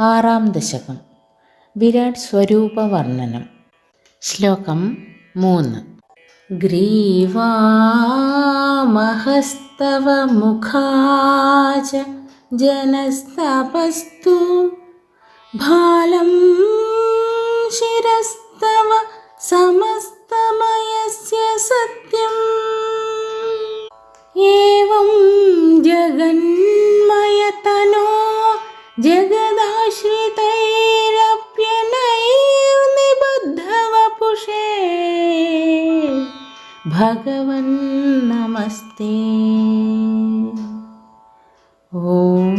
ആറാം ദശകം വിരാട് സ്വരൂപ വർണ്ണനം ശ്ലോകം മൂന്ന് ഗ്രീവാമഹസ്തവ മുഖാച ജനസ്തപസ്തു ഭാലം ശിരസ്തവ സമസ്തമയസ്യ സത്യം एवं जगन्मयतनो जगदाश्रितैरप्यनैर्निबद्धवपुषे ഭഗവൻ നമസ്തേ. ഓം.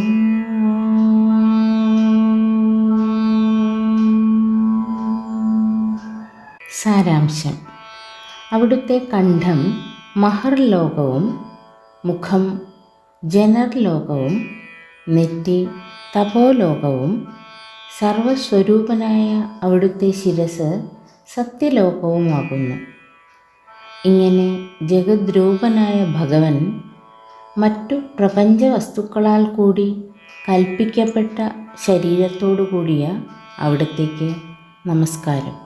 സാരാംശം. അവിടുത്തെ കണ്ഠം മഹർ ലോകവും മുഖം ജനർ ലോകവും നെറ്റി തപോലോകവും സർവസ്വരൂപനായ അവിടുത്തെ ശിരസ് സത്യലോകവുമാകുന്നു. ഇങ്ങനെ ജഗദ്രൂപനായ ഭഗവൻ മറ്റു പ്രപഞ്ച വസ്തുക്കളാൽ കൂടി കൽപ്പിക്കപ്പെട്ട ശരീരത്തോടു കൂടിയ അവിടത്തേക്ക് നമസ്കാരം.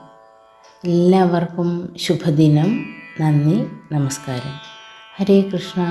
എല്ലാവർക്കും ശുഭദിനം. നന്ദി. നമസ്കാരം. ഹരേ കൃഷ്ണ.